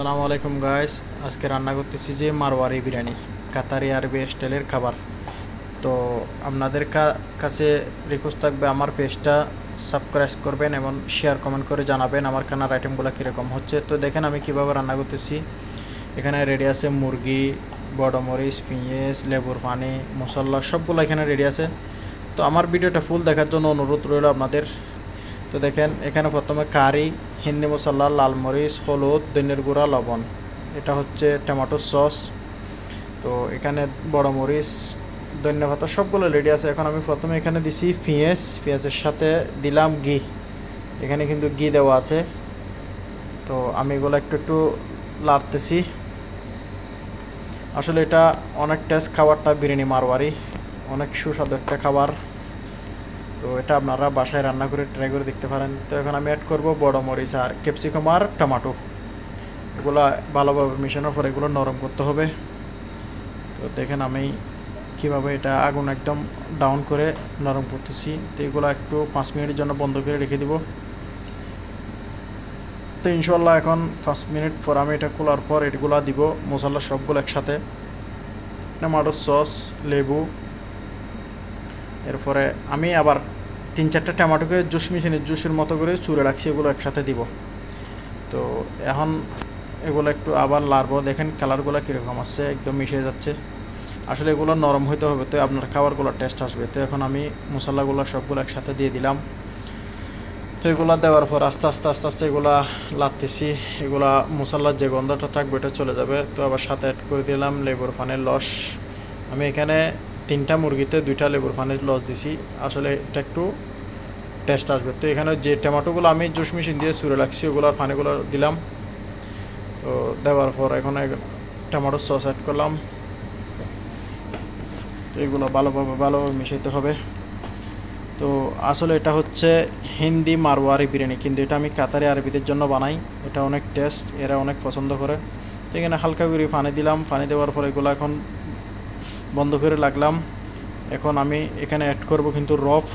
সালামু আলাইকুম গাইস আজকে রান্না করতেছি যে মারওয়ারি বিরিয়ানি, কাতারি আরবি স্টাইলের খাবার। তো আপনাদের কাছে রিকোয়েস্ট থাকবে আমার পেজটা সাবস্ক্রাইব করবেন এবং শেয়ার কমেন্ট করে জানাবেন আমার খানার আইটেমগুলো কীরকম হচ্ছে। তো দেখেন আমি কীভাবে রান্না করতেছি। এখানে রেডি আছে মুরগি, বড়মরিচ, পেঁয়াজ, লেবুর পানি, মশলা, সবগুলো এখানে রেডি আছে। তো আমার ভিডিওটা ফুল দেখার জন্য অনুরোধ রইল আপনাদের। তো দেখেন, এখানে প্রথমে কারি হিন্দি মশলা লাল মরিচ, হলুদ দইনের গুঁড়া, লবণ। এটা হচ্ছে টমেটো সস। তো এখানে বড় মরিচ, ধনিয়া পাতা সবগুলো রেডি আছে। এখন আমি প্রথমে এখানে দিছি পেঁয়াজ। পেঁয়াজের সাথে দিলাম ঘি। এখানে কিন্তু ঘি দেওয়া আছে। তো আমি এগুলো একটু একটু লাড়তেছি। আসলে এটা অনেক টেস্ট খাবারটা বিরিয়ানি মারওয়ারি। অনেক সুস্বাদু একটা খাবার। তো এটা আপনারা বাসায় রান্না করে ট্রাই করে দেখতে পারেন। তো এখন আমি অ্যাড করব বড় মরিচ আর ক্যাপসিকাম আর টমাটো। এগুলো ভালোভাবে মেশানোর পর এগুলো নরম করতে হবে। তো দেখেন আমি কীভাবে এটা আগুন একদম ডাউন করে নরম করতেছি। তো এগুলো একটু পাঁচ মিনিটের জন্য বন্ধ করে রেখে দিব। তো ইনশাল্লাহ এখন পাঁচ মিনিট পর আমি এটা খোলার পর এগুলো দিব। মশলা সবগুলো একসাথে। টমেটো সস, লেবু এরপরে আমি আবার তিন চারটা টমেটোকে জুস মেশিনের জুসের মতো করে চুরে রাখছি, এগুলো একসাথে দিব। তো এখন এগুলো একটু আবার লাড়বো। দেখেন কালারগুলো কীরকম আসছে, একদম মিশে যাচ্ছে। আসলে এগুলো নরম হইতে হবে, তো আপনার খাবারগুলো টেস্ট আসবে। তো এখন আমি মশলাগুলো সবগুলো একসাথে দিয়ে দিলাম। তো এগুলো দেওয়ার পর আস্তে আস্তে আস্তে আস্তে এগুলা লাড়তেছি। এগুলা মশলার যে গন্ধটা থাকবে এটা চলে যাবে। তো আবার সাথে অ্যাড করে দিলাম লেবুর পানের লস আমি এখানে তিনটা মুরগিতে দুইটা লেবুর পানির লস দিছি। আসলে এটা একটু টেস্ট আসবে। তো এখানে যে টমেটোগুলো আমি জুস মেশিন দিয়ে সুরে রাখছি ওগুলোর পানিগুলো দিলাম। তো দেওয়ার পর এখন টমেটোর সস অ্যাড করলাম। তো এগুলো ভালোভাবে ভালোভাবে মিশাইতে হবে। তো আসলে এটা হচ্ছে হিন্দি মারওয়ারি বিরিয়ানি, কিন্তু এটা আমি কাতারি আরবিদের জন্য বানাই। এটা অনেক টেস্ট এরা অনেক পছন্দ করে। তো এখানে হালকা করে পানি দিলাম। পানি দেওয়ার পর এগুলো এখন বন্ধ করে লাগলাম এখন আমি এখানে অ্যাড করব কিন্তু রফ।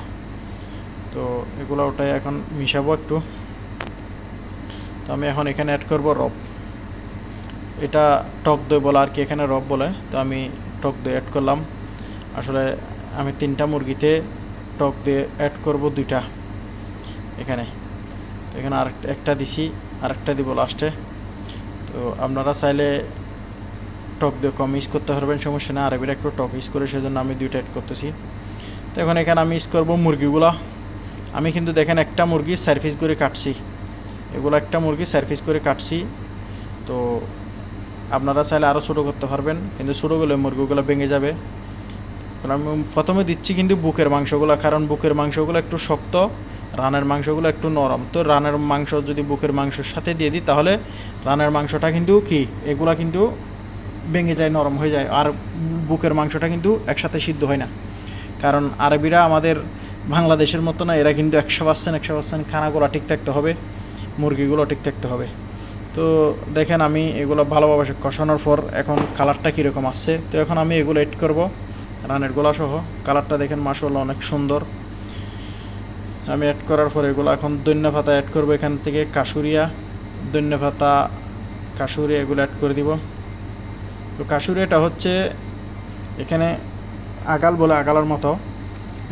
তো এগুলো ওটাই এখন মিশাবো একটু। তো আমি এখন এখানে অ্যাড করব রব এটা টক দই বলে, আর কি এখানে রব বলে। তো আমি টক দই অ্যাড করলাম। আসলে আমি তিনটা মুরগিতে টক দই অ্যাড করব দুইটা এখানে। তো এখানে আর একটা দিছি, আরেকটা দিব লাস্টে তো আপনারা চাইলে টক দিয়ে কম ইউজ করতে পারবেন, সমস্যা না আরবির একটু টক ইউজ করে সেজন্য আমি দুইটা অ্যাড করতেছি। তো এখন এখানে আমি ইউজ করব মুরগিগুলা। আমি কিন্তু দেখেন একটা মুরগি সার্ভিস করে কাটছি। এগুলো একটা মুরগি সার্ভিস করে কাটছি। তো আপনারা চাইলে আরও ছোটো করতে পারবেন, কিন্তু ছোটো করলে মুরগিগুলো ভেঙে যাবে। আমি প্রথমে দিচ্ছি কিন্তু বুকের মাংসগুলো, কারণ বুকের মাংসগুলো একটু শক্ত, রানের মাংসগুলো একটু নরম। তো রানের মাংস যদি বুকের মাংসের সাথে দিয়ে দিই, তাহলে রানের মাংসটা কিন্তু কি? এগুলা কিন্তু ভেঙে যায়, নরম হয়ে যায়। আর বুকের মাংসটা কিন্তু একসাথে সিদ্ধ হয় না। কারণ আরবিরা আমাদের বাংলাদেশের মতো না, এরা কিন্তু একশো পার্সেন্ট একশো পার্সেন্ট খানাগুলো ঠিক থাকতে হবে, মুরগিগুলো ঠিক থাকতে হবে। তো দেখেন আমি এগুলো ভালোভাবে কষানোর পর এখন কালারটা কীরকম আসছে। তো এখন আমি এগুলো এড করব, রানের গোলা সহ। কালারটা দেখেন মাসাল্লাহ অনেক সুন্দর। আমি অ্যাড করার পর এগুলো এখন দৈন্য পাতা অ্যাড করব এখান থেকে কাশুরিয়া দৈন্য পাতা কাশুরিয়া এগুলো অ্যাড করে দিব। তো কাশুরিয়াটা হচ্ছে এখানে আগাল বলে আগালার মতো।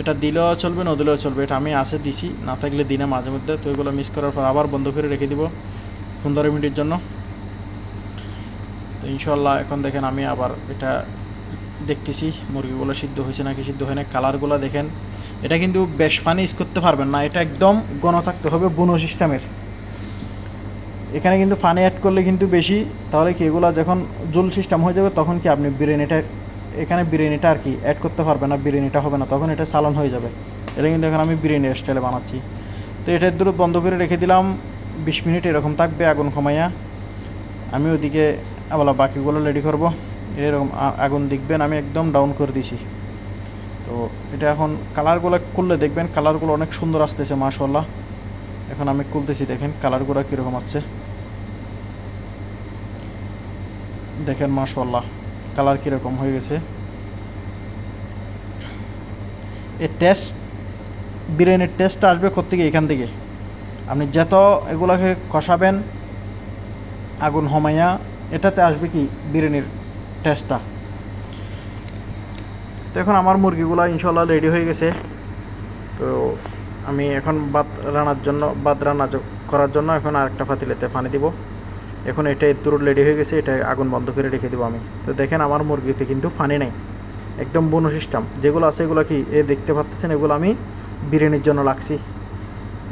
এটা দিলেও চলবে, না দিলেও চলবে, এটা আমি আছে, দিছি, না থাকলে দিনে মাঝে মধ্যে, তো এগুলো মিস করার পর আবার বন্ধ করে রেখে দিব পনেরো মিনিটের জন্য। তো ইনশাল্লাহ এখন দেখেন আমি আবার এটা দেখতেছি, মুরগিগুলো সিদ্ধ হয়েছে নাকি সিদ্ধ হয় না কালারগুলো দেখেন। এটা কিন্তু বেশ ফানি ইউজ করতে পারবেন না, এটা একদম গণ থাকতে হবে বুনো সিস্টেমের এখানে কিন্তু ফানে অ্যাড করলে কিন্তু বেশি, তাহলে কি এগুলো যখন জুল সিস্টেম হয়ে যাবে তখন কি আপনি বিরিয়ানিটা, এখানে বিরিয়ানিটা আর কি অ্যাড করতে পারবেন না, বিরিয়ানিটা হবে না, তখন এটা সালন হয়ে যাবে। এটা কিন্তু এখন আমি বিরিয়ানির স্টাইলে বানাচ্ছি। তো এটা দূর বন্ধ করে রেখে দিলাম, বিশ মিনিট এরকম থাকবে, আগুন কমাইয়া আমি ওদিকে আবার বাকিগুলো রেডি করব, এরকম আগুন দেখবেন, আমি একদম ডাউন করে দিছি। তো এটা এখন কালারগুলো করলে দেখবেন কালারগুলো অনেক সুন্দর আসতেছে মাশাল্লাহ এখন আমি খুলতেছি, দেখেন কালার কালারগুলো কীরকম আসছে। দেখেন মাশাল্লাহ কালার কীরকম হয়ে গেছে। এর টেস্ট বিরিয়ানির টেস্ট আসবে কোথেকে এখান থেকে। আপনি যত এগুলাকে কষাবেন, আগুন হমাইয়া, এটাতে আসবে কি? বিরিয়ানির টেস্টটা তো এখন আমার মুরগিগুলো ইনশাল্লাহ রেডি হয়ে গেছে। তো আমি এখন ভাত রান্নার জন্য ভাত রান্না করার জন্য এখন আরেকটা ফাতিলেতে পানি দিব। এখন এটা দূর রেডি হয়ে গেছে, এটা আগুন বন্ধ করে রেখে দেবো আমি। তো দেখেন আমার মুরগিতে কিন্তু ফানি নেই। একদম বনো সিস্টেম যেগুলো আছে এগুলো কি এ দেখতে পাচ্ছেন এগুলো আমি বিরিয়ানির জন্য লাগছি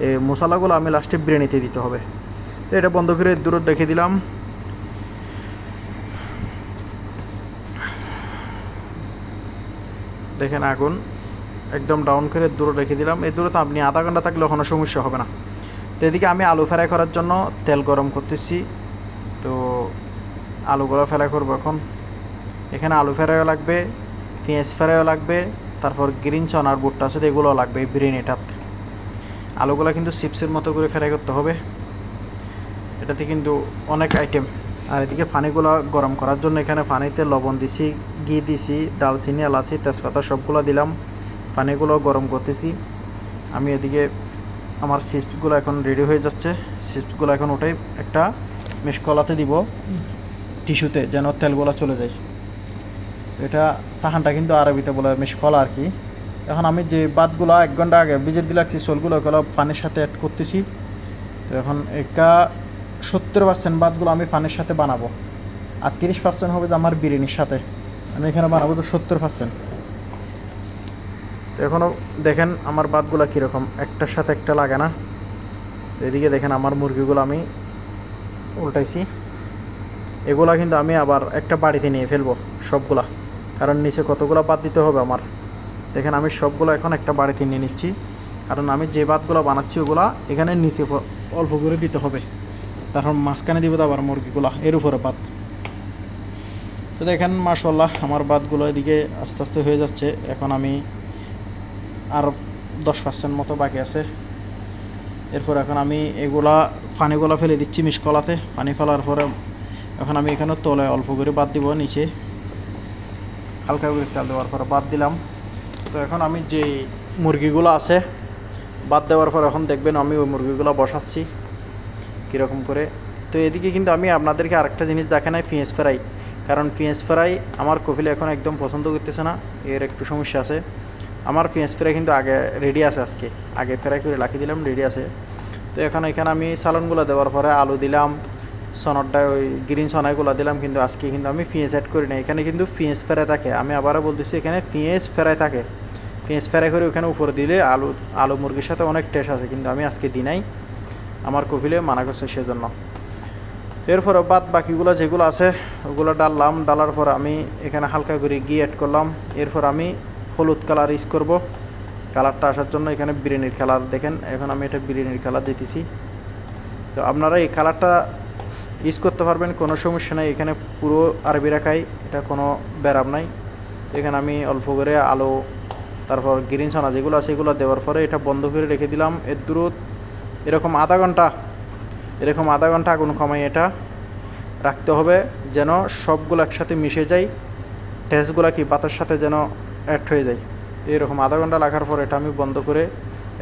এ মশলাগুলো আমি লাস্টে বিরিয়ানিতে দিতে হবে। তো এটা বন্ধ করে দূর রেখে দিলাম। দেখেন আগুন। একদম ডাউন করে দূরে রেখে দিলাম। এই দূরে তো আপনি আধা ঘণ্টা থাকলে কোনো সমস্যা হবে না। তো এদিকে আমি আলু ফ্রাই করার জন্য তেল গরম করতেছি। তো আলুগুলো ফ্রাই করব এখন। এখানে আলু ফ্রাইও লাগবে, পেঁয়াজ ফ্রাইও লাগবে, তারপর গ্রিন চনার বুটটা আছে এগুলোও লাগবে এই বিরিয়ানিটাতে আলুগুলো কিন্তু চিপসের মতো করে ফ্রাই করতে হবে। এটাতে কিন্তু অনেক আইটেম আর এদিকে পানিগুলো গরম করার জন্য এখানে পানিতে লবণ দিছি, ঘি দিছি, ডালচিনি, এলাচি, তেজপাতা সবগুলো দিলাম। পানিগুলো গরম করতেছি। আমি এদিকে আমার চিপসগুলো এখন রেডি হয়ে যাচ্ছে। সিপগুলো এখন ওটাই একটা মিসকলাতে দিব টিস্যুতে যেন তেলগুলো চলে যায়। এটা সাহানটা কিন্তু আরবিতে বলে মিসকলা আর কি। এখন আমি যে বাদগুলো এক ঘণ্টা আগে ভিজে দিলে রাখছি, সোলগুলো ওগুলো পানির সাথে অ্যাড করতেছি। তো এখন এটা সত্তর পার্সেন্ট বাদগুলো আমি পানির সাথে বানাবো। আর তিরিশ পার্সেন্ট হবে আমার বিরিয়ানির সাথে। আমি এখানে বানাবো তো সত্তর পার্সেন্ট তো এখনও দেখেন আমার বাদগুলো কীরকম। একটার সাথে একটা লাগে না। তো এদিকে দেখেন আমার মুরগিগুলো আমি উল্টাইছি। এগুলা কিন্তু আমি আবার একটা বাড়িতে নিয়ে ফেলব সবগুলা। কারণ নিচে কতগুলো বাদ দিতে হবে আমার। দেখেন আমি সবগুলো এখন একটা বাড়িতে নিয়ে নিচ্ছি। কারণ আমি যে বাদগুলো বানাচ্ছি ওগুলা এখানে নিচে অল্প করে দিতে হবে। তারপর মাঝখানে দিব তো আবার মুরগিগুলা, এর উপরে বাদ তো দেখেন মাশাল্লাহ আমার বাদগুলো এদিকে আস্তে আস্তে হয়ে যাচ্ছে। এখন আমি আর দশ পার্সেন্ট মতো বাকি আছে। এরপর এখন আমি এগুলা, পানিগুলো ফেলে দিচ্ছি মিসকলাতে পানি ফেলার পরে এখন আমি এখানে তলে অল্প করে বাদ দিব নিচে। হালকা করে তেল দেওয়ার পরে বাদ দিলাম। তো এখন আমি যে মুরগিগুলো আছে, বাদ দেওয়ার পর এখন দেখবেন আমি ওই মুরগিগুলো বসাচ্ছি কীরকম করে। তো এদিকে কিন্তু আমি আপনাদেরকে আরেকটা জিনিস দেখে নাই, পেঁয়াজ ফ্রাই। কারণ পেঁয়াজ ফ্রাই আমার কপিলে এখন একদম পছন্দ করতেছে না, এর একটু সমস্যা আছে। আমার পেঁয়াজ ফ্রাই কিন্তু আগে রেডি আছে আজকে। আগে ফ্রাই করে রাখি দিলাম রেডি আছে। তো এখন এখানে আমি সালনগুলো দেওয়ার পরে আলু দিলাম সনরটা ওই গ্রিন সনাইগুলো দিলাম, কিন্তু আজকে কিন্তু আমি পেঁয়াজ অ্যাড করি না এখানে কিন্তু পেঁয়াজ ফ্রাই থাকে। আমি আবারও বলতেছি, এখানে পেঁয়াজ ফ্রাই থাকে। পেঁয়াজ ফ্রাই করে ওখানে উপরে দিলে আলু আলু মুরগির সাথে অনেক টেস্ট আছে, কিন্তু আমি আজকে দিই নাই আমার কপিলে মানা করছে সেজন্য। এরপর বাদ বাকিগুলো যেগুলো আছে, ওগুলো ডাললাম। ডালার পর আমি এখানে হালকা করে ঘি অ্যাড করলাম। এরপর আমি হলুদ কালার ইউজ করব। কালারটা আসার জন্য এখানে বিরিয়ানির কালার দেখেন, এখন আমি এটা বিরিয়ানির কালার দিতেছি। তো আপনারা এই কালারটা ইউজ করতে পারবেন, কোনো সমস্যা নাই, এখানে পুরো আরবি রাখাই, এটা কোনো ব্যারাম নাই। তো এখানে আমি অল্প করে আলো, তারপর গ্রিন ছানা যেগুলো আছে এগুলো দেওয়ার পরে এটা বন্ধ করে রেখে দিলাম। এর দূরত এরকম আধা ঘণ্টা, এরকম আধা ঘণ্টা আগুন কমাই এটা রাখতে হবে, যেন সবগুলো একসাথে মিশে যায়। টেস্টগুলো কি বাতার সাথে যেন অ্যাড হয়ে যায়। এরকম আধা ঘণ্টা রাখার পর এটা আমি বন্ধ করে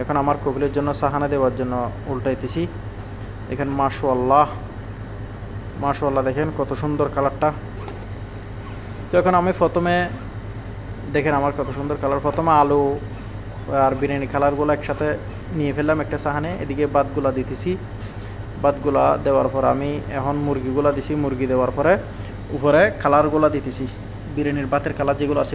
এখন আমার কবিলের জন্য সাহানা দেওয়ার জন্য উল্টাইতেছি। দেখেন মাশু আল্লাহ আল্লাহ দেখেন কত সুন্দর কালারটা। তো এখন আমি প্রথমে, দেখেন আমার কত সুন্দর কালার। প্রথমে আলু আর বিরিয়ানি কালারগুলো একসাথে নিয়ে ফেললাম একটা সাহানে। এদিকে বাদগুলা দিতেছি। বাদগুলা দেওয়ার পর আমি এখন মুরগিগুলা দিছি মুরগি দেওয়ার পরে উপরে কালারগুলা দিতেছি। বিরিয়ানির বাতের কালার যেগুলো আছে